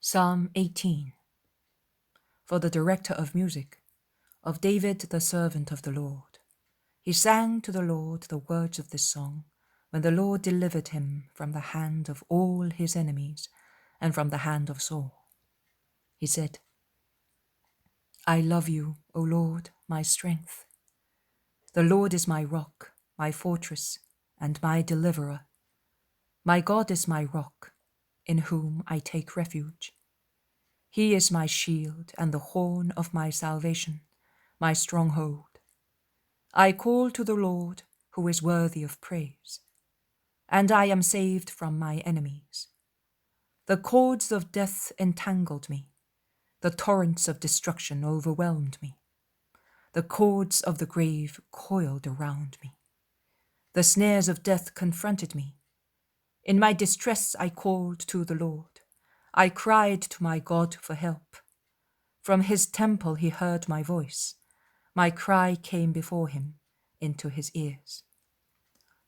Psalm 18 For the director of music, of David the servant of the Lord. He sang to the Lord the words of this song when the Lord delivered him from the hand of all his enemies and from the hand of Saul. He said, I love you, O Lord, my strength. The Lord is my rock, my fortress, and my deliverer. My God is my rock, in whom I take refuge. He is my shield and the horn of my salvation, my stronghold. I call to the Lord, who is worthy of praise, and I am saved from my enemies. The cords of death entangled me, the torrents of destruction overwhelmed me. The cords of the grave coiled around me. The snares of death confronted me. In my distress I called to the Lord. I cried to my God for help. From his temple he heard my voice. My cry came before him into his ears.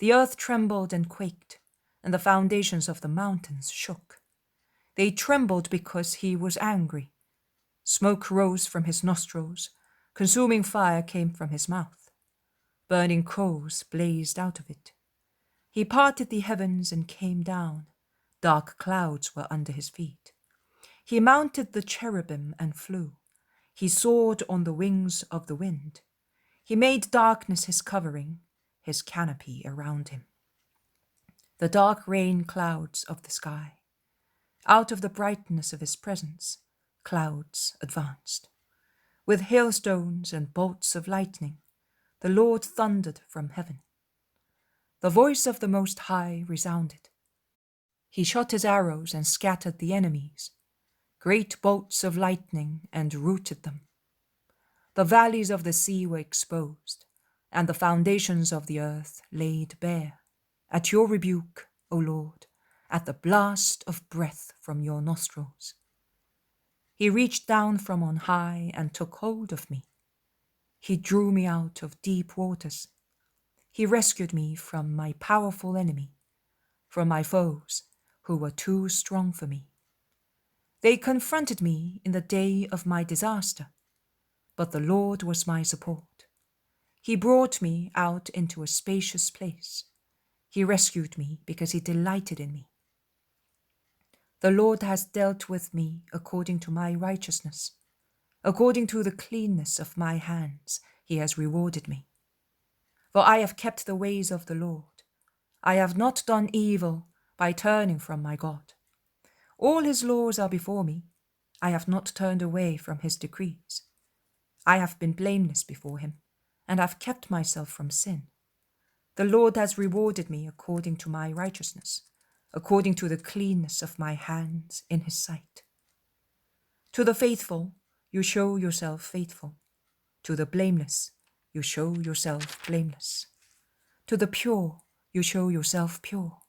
The earth trembled and quaked, and the foundations of the mountains shook. They trembled because he was angry. Smoke rose from his nostrils, consuming fire came from his mouth. Burning coals blazed out of it. He parted the heavens and came down. Dark clouds were under his feet. He mounted the cherubim and flew. He soared on the wings of the wind. He made darkness his covering, his canopy around him. The dark rain clouds of the sky. Out of the brightness of his presence, clouds advanced. With hailstones and bolts of lightning, the Lord thundered from heaven. The voice of the Most High resounded. He shot his arrows and scattered the enemies, great bolts of lightning, and rooted them. The valleys of the sea were exposed, and the foundations of the earth laid bare. At your rebuke, O Lord, at the blast of breath from your nostrils. He reached down from on high and took hold of me. He drew me out of deep waters. He rescued me from my powerful enemy, from my foes who were too strong for me. They confronted me in the day of my disaster, but the Lord was my support. He brought me out into a spacious place. He rescued me because he delighted in me. The Lord has dealt with me according to my righteousness. According to the cleanness of my hands, he has rewarded me. For I have kept the ways of the Lord. I have not done evil by turning from my God. All his laws are before me. I have not turned away from his decrees. I have been blameless before him, and have kept myself from sin. The Lord has rewarded me according to my righteousness, according to the cleanness of my hands in his sight. To the faithful, you show yourself faithful. To the blameless, you show yourself blameless. To the pure, you show yourself pure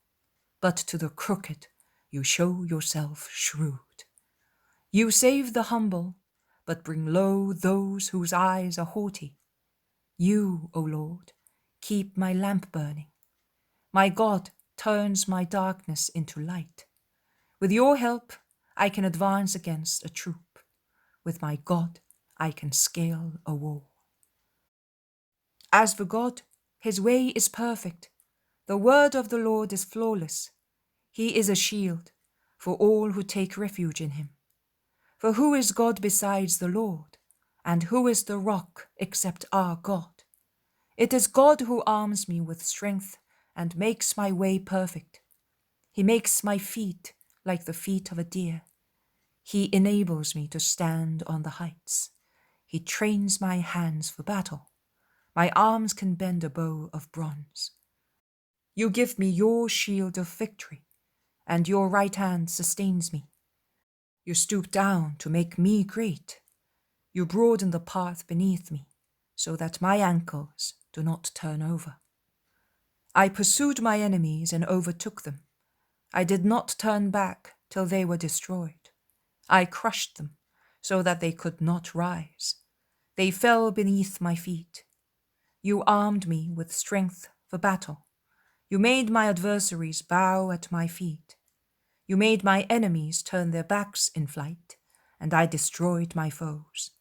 but to the crooked you show yourself shrewd. You save the humble, but bring low those whose eyes are haughty. You, O Lord, keep my lamp burning. My God turns my darkness into light. With your help, I can advance against a troop. With my God, I can scale a wall. As for God, his way is perfect the word of the Lord is flawless. He is a shield for all who take refuge in him. For who is God besides the Lord? And who is the rock except our God? It is God who arms me with strength and makes my way perfect. He makes my feet like the feet of a deer. He enables me to stand on the heights. He trains my hands for battle. My arms can bend a bow of bronze. You give me your shield of victory, and your right hand sustains me. You stoop down to make me great. You broaden the path beneath me, so that my ankles do not turn over. I pursued my enemies and overtook them. I did not turn back till they were destroyed. I crushed them so that they could not rise. They fell beneath my feet. You armed me with strength for battle. You made my adversaries bow at my feet. You made my enemies turn their backs in flight, and I destroyed my foes.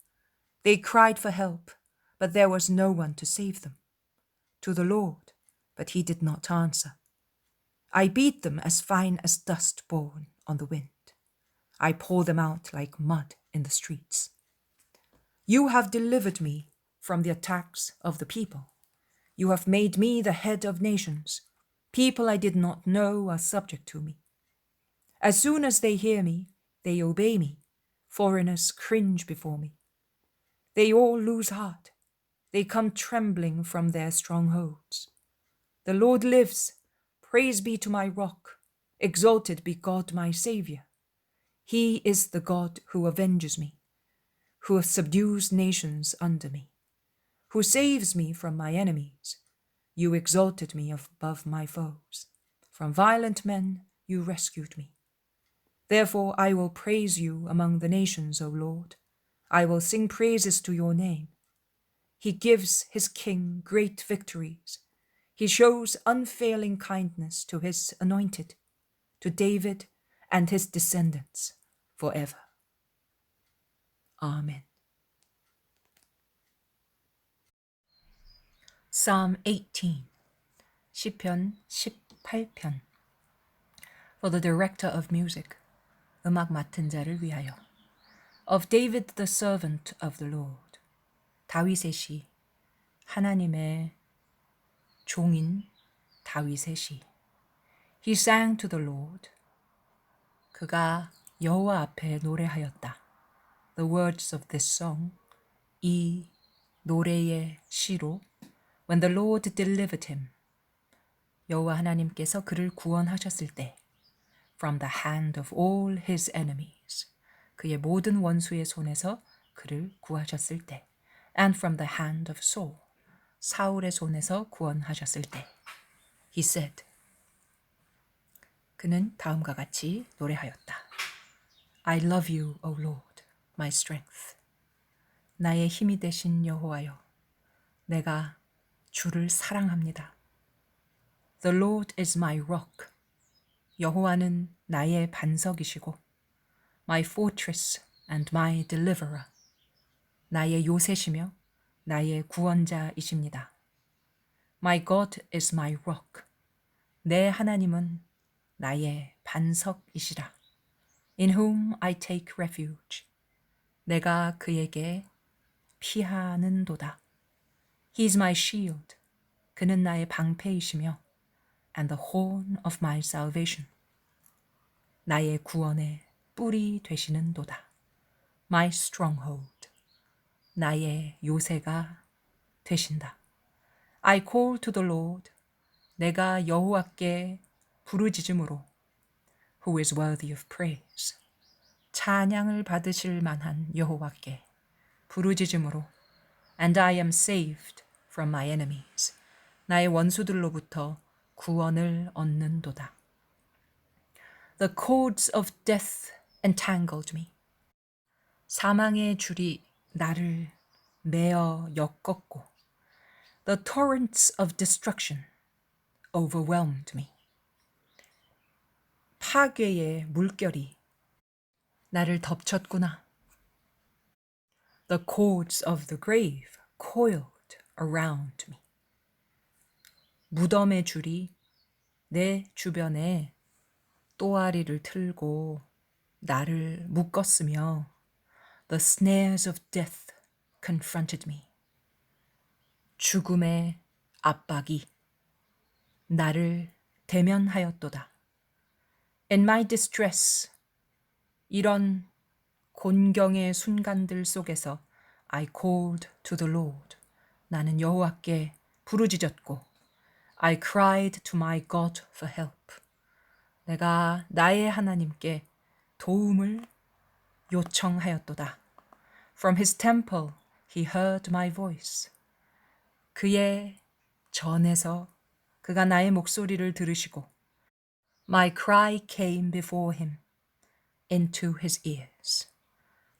They cried for help, but there was no one to save them. To the Lord, but he did not answer. I beat them as fine as dust borne on the wind. I pour them out like mud in the streets. You have delivered me from the attacks of the people. You have made me the head of nations. People I did not know are subject to me. As soon as they hear me, they obey me. Foreigners cringe before me. They all lose heart. They come trembling from their strongholds. The Lord lives. Praise be to my rock. Exalted be God my Saviour. He is the God who avenges me, who subdues nations under me, who saves me from my enemies. You exalted me above my foes. From violent men you rescued me. Therefore I will praise you among the nations, O Lord. I will sing praises to your name. He gives his king great victories. He shows unfailing kindness to his anointed, to David and his descendants forever. Amen. Psalm 18 시편 18편 For the director of music 음악 맡은 자를 위하여 Of David the servant of the Lord 다윗의 시 하나님의 종인 다윗의 시 He sang to the Lord 그가 여호와 앞에 노래하였다. The words of this song, 이 노래의 시로 When the Lord delivered him, 여호와 하나님께서 그를 구원하셨을 때 From the hand of all his enemies, 그의 모든 원수의 손에서 그를 구하셨을 때 And from the hand of Saul, 사울의 손에서 구원하셨을 때 He said, 그는 다음과 같이 노래하였다. I love you, O Lord, my strength. 나의 힘이 되신 여호와여, 내가 주를 사랑합니다. The Lord is my rock. 여호와는 나의 반석이시고, my fortress and my deliverer. 나의 요새시며 나의 구원자이십니다. My God is my rock. 내 하나님은 나의 반석이시라. in whom I take refuge. 내가 그에게 피하는도다. He is my shield. 그는 나의 방패이시며 and the horn of my salvation. 나의 구원의 뿌리 되시는 도다. My stronghold. 나의 요새가 되신다. I call to the Lord. 내가 여호와께 부르짖음으로 who is worthy of praise. 찬양을 받으실 만한 여호와께 부르짖음으로 and I am saved from my enemies. 나의 원수들로부터 구원을 얻는도다. The cords of death entangled me. 사망의 줄이 나를 매어 엮었고 The torrents of destruction overwhelmed me. 파괴의 물결이 나를 덮쳤구나. The cords of the grave coiled around me. 무덤의 줄이 내 주변에 또아리를 틀고 나를 묶었으며 The snares of death confronted me. 죽음의 압박이 나를 대면하였도다. In my distress, 이런 곤경의 순간들 속에서 I called to the Lord. 나는 여호와께 부르짖었고 I cried to my God for help. 내가 나의 하나님께 도움을 요청하였도다. From his temple he heard my voice. 그의 전에서 그가 나의 목소리를 들으시고 My cry came before him into his ears.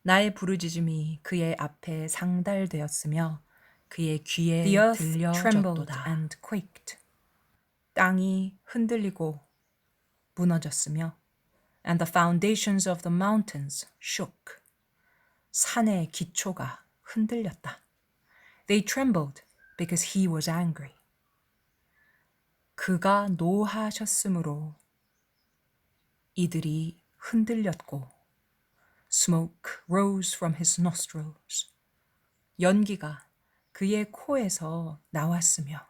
나의 부르짖음이 그의 앞에 상달되었으며 그의 귀에 The earth trembled and quaked. 땅이 흔들리고 무너졌으며 and the foundations of the mountains shook. 산의 기초가 흔들렸다. They trembled because he was angry. 그가 노하셨으므로 이들이 흔들렸고 smoke rose from his nostrils. 연기가 그의 코에서 나왔으며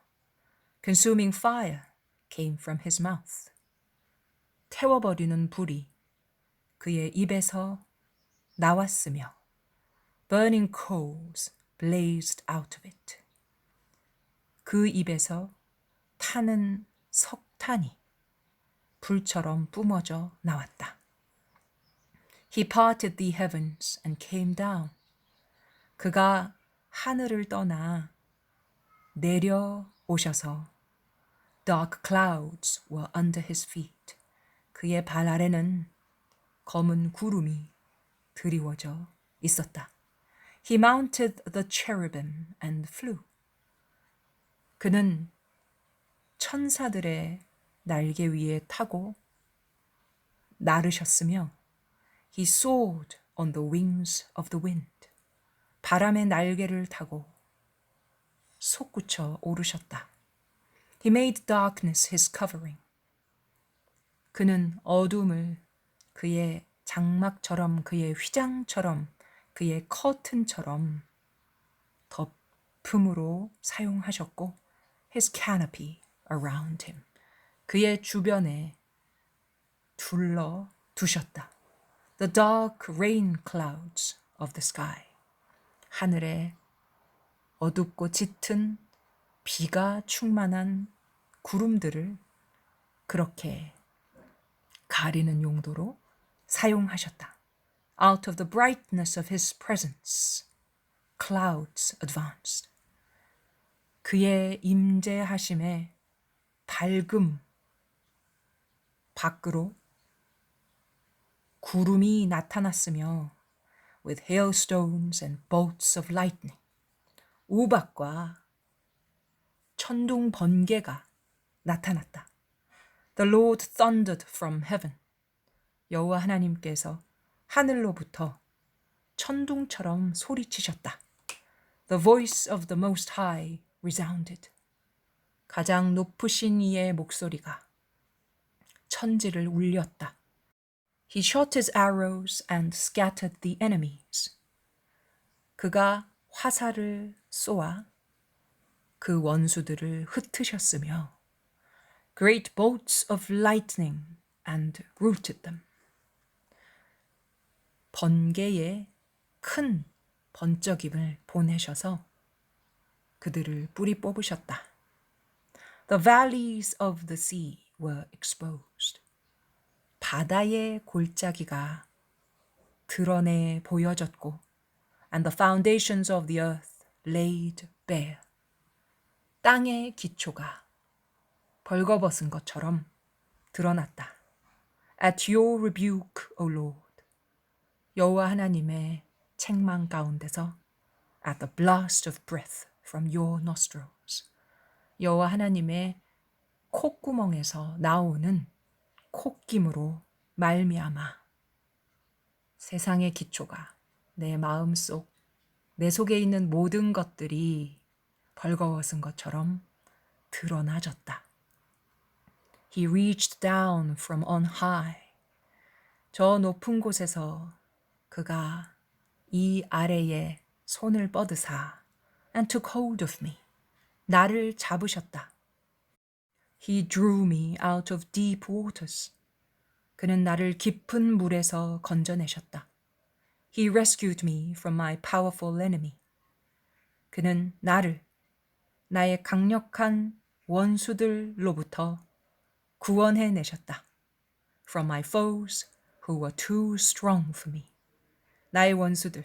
consuming fire came from his mouth. 태워버리는 불이 그의 입에서 나왔으며 burning coals blazed out of it. 그 입에서 타는 석탄이 불처럼 뿜어져 나왔다. He parted the heavens and came down. 그가 하늘을 떠나 내려오셔서 dark clouds were under his feet. 그의 발 아래는 검은 구름이 드리워져 있었다. He mounted the cherubim and flew. 그는 천사들의 날개 위에 타고 나르셨으며 He soared on the wings of the wind. 바람의 날개를 타고 솟구쳐 오르셨다. He made darkness his covering. 그는 어둠을 그의 장막처럼 그의 휘장처럼 그의 커튼처럼 덮음으로 사용하셨고 his canopy around him. 그의 주변에 둘러 두셨다. The dark rain clouds of the sky. 하늘에 어둡고 짙은 비가 충만한 구름들을 그렇게 가리는 용도로 사용하셨다. Out of the brightness of his presence, clouds advanced. 그의 임재하심에 밝음 밖으로 구름이 나타났으며 with hailstones and bolts of lightning 우박과 천둥 번개가 나타났다. The Lord thundered from heaven. 여호와 하나님께서 하늘로부터 천둥처럼 소리치셨다. The voice of the Most High resounded. 가장 높으신 이의 목소리가 천지를 울렸다. He shot his arrows and scattered the enemies. 그가 화살을 쏘아 그 원수들을 흩으셨으며 great bolts of lightning and rooted them. 번개의 큰 번쩍임을 보내셔서 그들을 뿌리 뽑으셨다. The valleys of the sea were exposed. 바다의 골짜기가 드러내 보여졌고 and the foundations of the earth laid bare. 땅의 기초가 벌거벗은 것처럼 드러났다. At your rebuke, O Lord. 여호와 하나님의 책망 가운데서 at the blast of breath from your nostrils. 여호와 하나님의 콧구멍에서 나오는 콧김으로 말미암아 세상의 기초가 내 마음 속 내 속에 있는 모든 것들이 벌거벗은 것처럼 드러나졌다. He reached down from on high. 저 높은 곳에서 그가 이 아래에 손을 뻗으사 and took hold of me. 나를 잡으셨다. He drew me out of deep waters. 그는 나를 깊은 물에서 건져내셨다. He rescued me from my powerful enemy. 그는 나를 나의 강력한 원수들로부터 구원해 내셨다. From my foes who were too strong for me. 나의 원수들.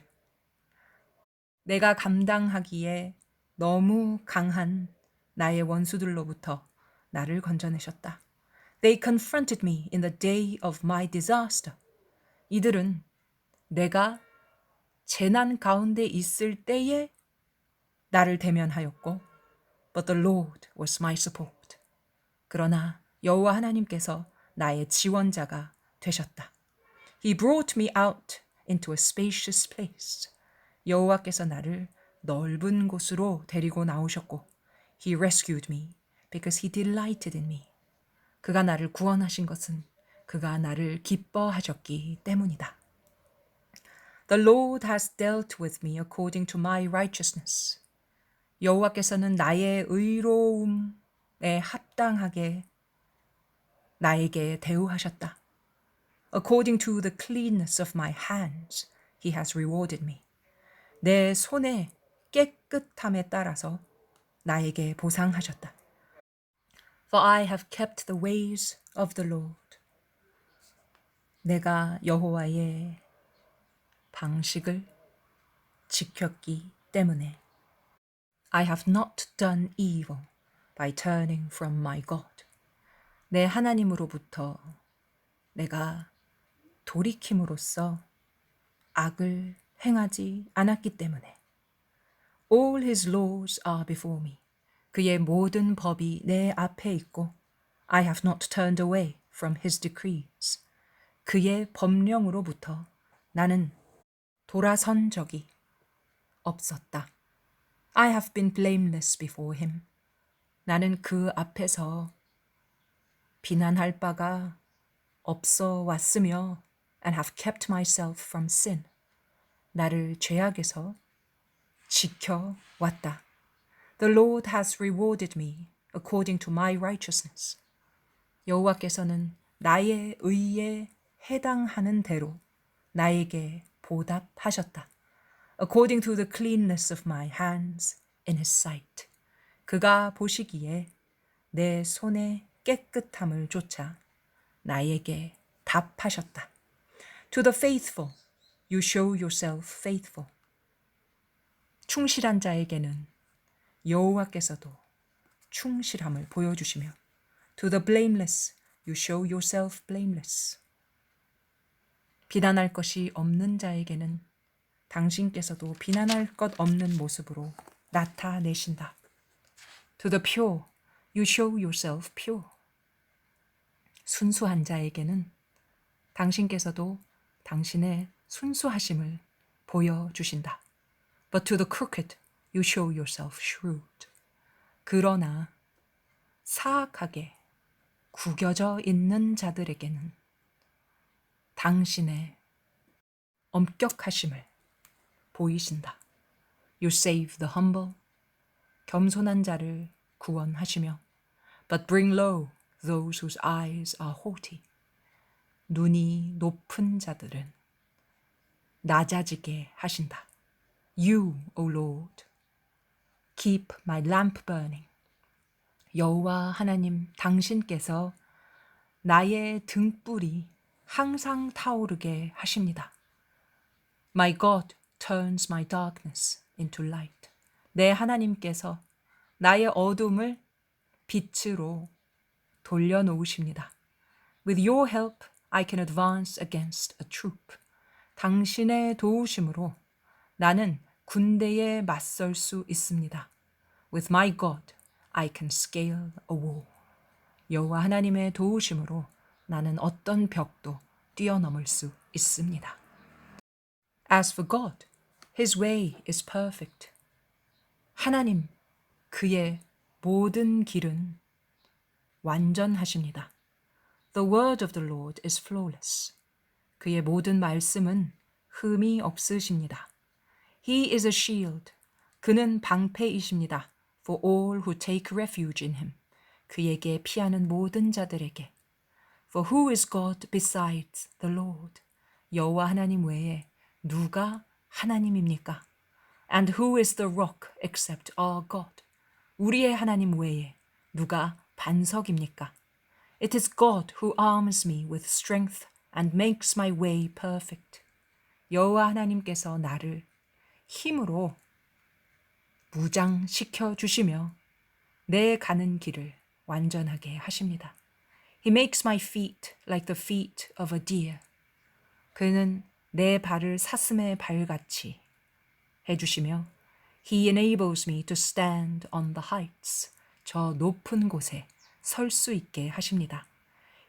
내가 감당하기에 너무 강한 나의 원수들로부터 나를 건져내셨다. They confronted me in the day of my disaster. 이들은 내가 재난 가운데 있을 때에 나를 대면하였고, but the Lord was my support. 그러나 여호와 하나님께서 나의 지원자가 되셨다. He brought me out into a spacious place. 여호와께서 나를 넓은 곳으로 데리고 나오셨고 He rescued me because he delighted in me. 그가 나를 구원하신 것은 그가 나를 기뻐하셨기 때문이다. The Lord has dealt with me according to my righteousness. 여호와께서는 나의 의로움에 합당하게 나에게 대우하셨다. According to the cleanness of my hands, he has rewarded me. 내 손의 깨끗함에 따라서 나에게 보상하셨다. For I have kept the ways of the Lord. 내가 여호와의 방식을 지켰기 때문에 I have not done evil by turning from my God. 내 하나님으로부터 내가 돌이킴으로써 악을 행하지 않았기 때문에 All his laws are before me. 그의 모든 법이 내 앞에 있고 I have not turned away from his decrees. 그의 법령으로부터 나는 돌아선 적이 없었다. I have been blameless before him. 나는 그 앞에서 비난할 바가 없어 왔으며 and have kept myself from sin. 나를 죄악에서 지켜 왔다. The Lord has rewarded me according to my righteousness. 여호와께서는 나의 의에 해당하는 대로 나에게 보답하셨다. According to the cleanness of my hands in his sight. 그가 보시기에 내 손의 깨끗함을 쫓아 나에게 답하셨다. To the faithful, you show yourself faithful. 충실한 자에게는 여호와께서도 충실함을 보여주시며 To the blameless, you show yourself blameless. 비난할 것이 없는 자에게는 당신께서도 비난할 것 없는 모습으로 나타내신다. To the pure, you show yourself pure. 순수한 자에게는 당신께서도 당신의 순수하심을 보여주신다. But to the crooked, you show yourself shrewd. 그러나 사악하게 구겨져 있는 자들에게는 당신의 엄격하심을 보이신다. You save the humble. 겸손한 자를 구원하시며 but bring low those whose eyes are haughty. 눈이 높은 자들은 낮아지게 하신다. You, O Lord, keep my lamp burning. 여호와 하나님 당신께서 나의 등불이 항상 타오르게 하십니다. My God turns my darkness into light. 내 하나님께서 나의 어둠을 빛으로 돌려놓으십니다. With your help, I can advance against a troop. 당신의 도우심으로 나는 군대에 맞설 수 있습니다. With my God, I can scale a wall. 여호와 하나님의 도우심으로 나는 어떤 벽도 뛰어넘을 수 있습니다. As for God, His way is perfect. 하나님, 그의 모든 길은 완전하십니다. The word of the Lord is flawless. 그의 모든 말씀은 흠이 없으십니다. He is a shield. 그는 방패이십니다. For all who take refuge in him. 그에게 피하는 모든 자들에게. For who is God besides the Lord? 여호와 하나님 외에 누가 하나님입니까? And who is the rock except our God? 우리의 하나님 외에 누가 반석입니까? It is God who arms me with strength and makes my way perfect. 여호와 하나님께서 나를 힘으로 무장시켜 주시며 내 가는 길을 완전하게 하십니다. He makes my feet like the feet of a deer. 그는 내 발을 사슴의 발같이 해주시며 He enables me to stand on the heights. 저 높은 곳에 설 수 있게 하십니다.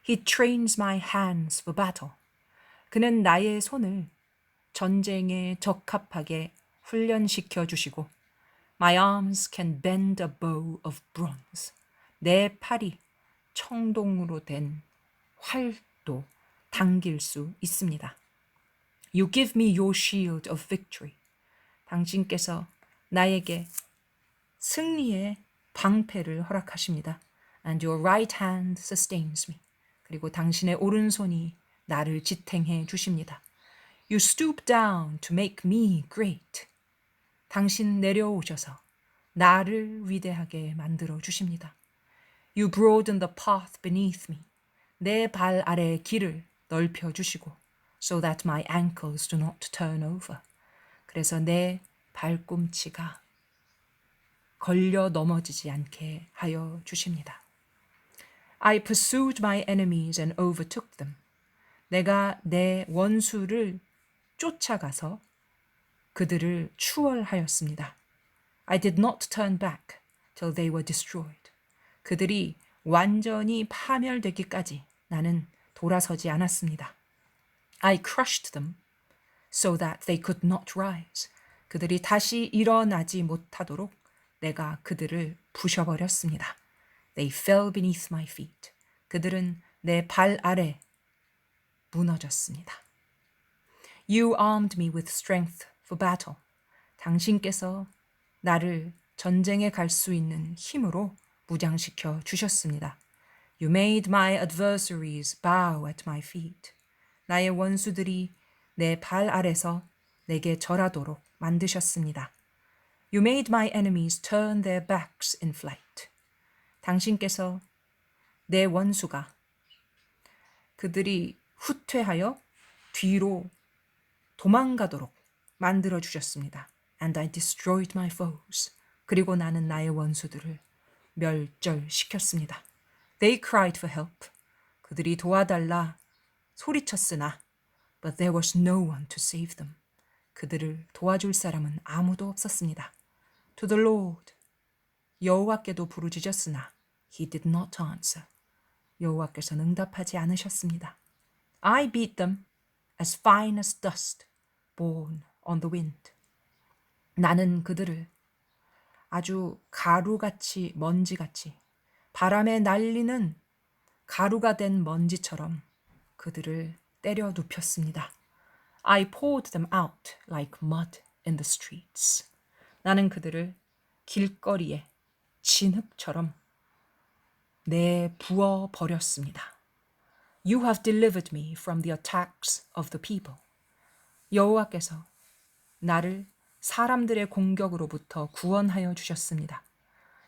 He trains my hands for battle. 그는 나의 손을 전쟁에 적합하게 훈련시켜 주시고 My arms can bend a bow of bronze. 내 팔이 청동으로 된 활도 당길 수 있습니다. You give me your shield of victory. 당신께서 나에게 승리의 방패를 허락하십니다. And your right hand sustains me. 그리고 당신의 오른손이 나를 지탱해 주십니다. You stoop down to make me great. 당신 내려오셔서 나를 위대하게 만들어 주십니다. You broaden the path beneath me. 내 발 아래 길을 넓혀 주시고 so that my ankles do not turn over. 그래서 내 발꿈치가 걸려 넘어지지 않게 하여 주십니다. I pursued my enemies and overtook them. 내가 내 원수를 쫓아가서 그들을 추월하였습니다. I did not turn back till they were destroyed. 그들이 완전히 파멸되기까지 나는 돌아서지 않았습니다. I crushed them so that they could not rise. 그들이 다시 일어나지 못하도록 내가 그들을 부셔버렸습니다. They fell beneath my feet. 그들은 내 발 아래 무너졌습니다. You armed me with strength for battle. 당신께서 나를 전쟁에 갈 수 있는 힘으로 무장시켜 주셨습니다. You made my adversaries bow at my feet. 나의 원수들이 내 발 아래서 내게 절하도록 만드셨습니다. You made my enemies turn their backs in flight. 당신께서 내 원수가 그들이 후퇴하여 뒤로 도망가도록 만들어 주셨습니다. And I destroyed my foes. 그리고 나는 나의 원수들을 멸절시켰습니다. They cried for help. 그들이 도와달라 소리쳤으나 but there was no one to save them. 그들을 도와줄 사람은 아무도 없었습니다. To the Lord. 여호와께도 부르짖었으나 he did not answer. 여호와께서는 응답하지 않으셨습니다. I beat them as fine as dust borne on the wind. 나는 그들을 아주 가루같이 먼지같이 바람에 날리는 가루가 된 먼지처럼 그들을 때려 눕혔습니다. I poured them out like mud in the streets. 나는 그들을 길거리에 진흙처럼 내 부어 버렸습니다. You have delivered me from the attacks of the people. 여호와께서 나를 사람들의 공격으로부터 구원하여 주셨습니다.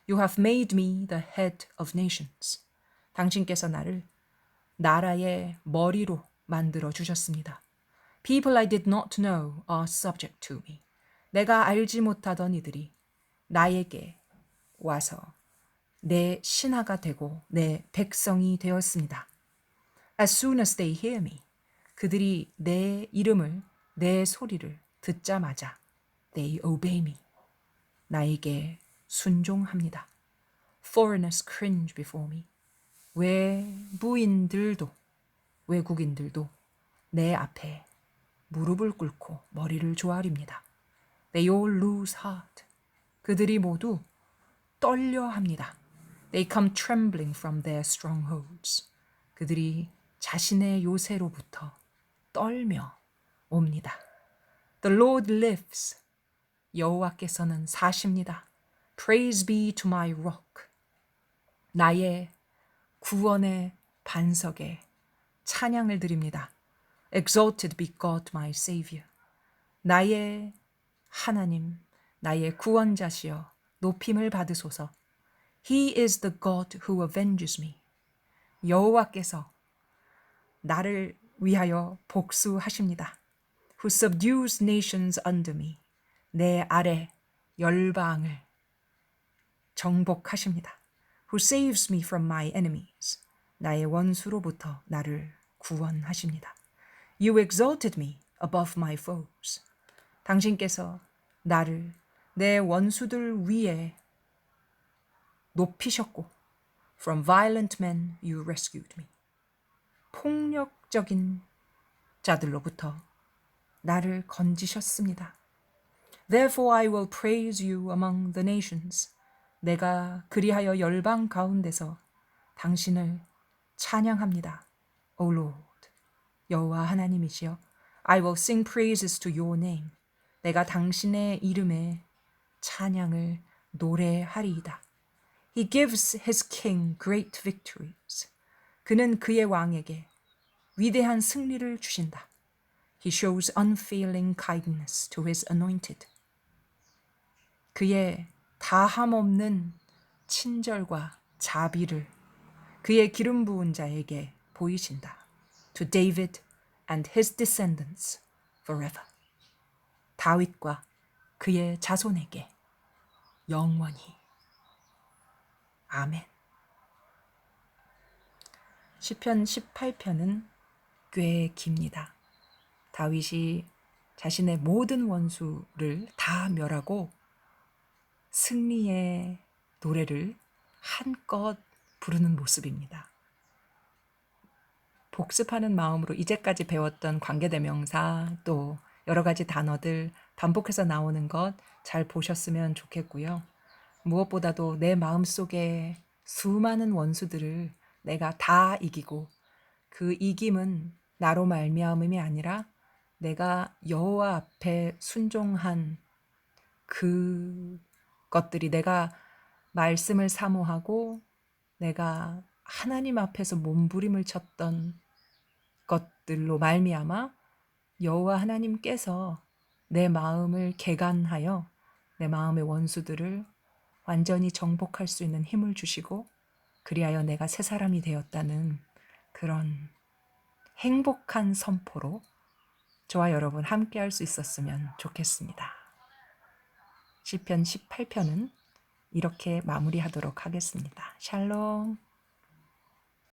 You have made me the head of nations. 당신께서 나를 나라의 머리로 만들어 주셨습니다. People I did not know are subject to me. 내가 알지 못하던 이들이 나에게 와서 내 신하가 되고 내 백성이 되었습니다. As soon as they hear me, 그들이 내 이름을, 내 소리를 듣자마자 they obey me. 나에게 순종합니다. Foreigners cringe before me. 외부인들도, 외국인들도 내 앞에 무릎을 꿇고 머리를 조아립니다. They all lose heart. 그들이 모두 떨려 합니다. They come trembling from their strongholds. 그들이 자신의 요새로부터 떨며 옵니다. The Lord lives. 여호와께서는 사십니다. Praise be to my rock. 나의 구원의 반석에 찬양을 드립니다. Exalted be God my Savior. 나의 하나님, 나의 구원자시여 높임을 받으소서. He is the God who avenges me. 여호와께서 나를 위하여 복수하십니다. Who subdues nations under me. 내 아래 열방을 정복하십니다. Who saves me from my enemies. 나의 원수로부터 나를 구원하십니다. You exalted me above my foes. 당신께서 나를 내 원수들 위에 높이셨고 From violent men you rescued me. 폭력적인 자들로부터 나를 건지셨습니다. Therefore I will praise you among the nations. 내가 그리하여 열방 가운데서 당신을 찬양합니다. O Lord, 여호와 하나님이시여, I will sing praises to your name. 내가 당신의 이름에 찬양을 노래하리이다. He gives his king great victories. 그는 그의 왕에게 위대한 승리를 주신다. He shows unfailing kindness to his anointed. 그의 다함 없는 친절과 자비를 그의 기름 부은 자에게 보이신다. To David and his descendants forever. 다윗과 그의 자손에게 영원히. 아멘. 시편 18편은 꽤 깁니다. 다윗이 자신의 모든 원수를 다 멸하고 승리의 노래를 한껏 부르는 모습입니다. 복습하는 마음으로 이제까지 배웠던 관계대명사 또 여러 가지 단어들 반복해서 나오는 것 잘 보셨으면 좋겠고요. 무엇보다도 내 마음 속에 수많은 원수들을 내가 다 이기고 그 이김은 나로 말미암음이 아니라 내가 여호와 앞에 순종한 그 것들이 내가 말씀을 사모하고 내가 하나님 앞에서 몸부림을 쳤던 것들로 말미암아 여호와 하나님께서 내 마음을 개간하여 내 마음의 원수들을 완전히 정복할 수 있는 힘을 주시고 그리하여 내가 새 사람이 되었다는 그런 행복한 선포로 저와 여러분 함께 할 수 있었으면 좋겠습니다. 시편 18편은 이렇게 마무리하도록 하겠습니다. 샬롬.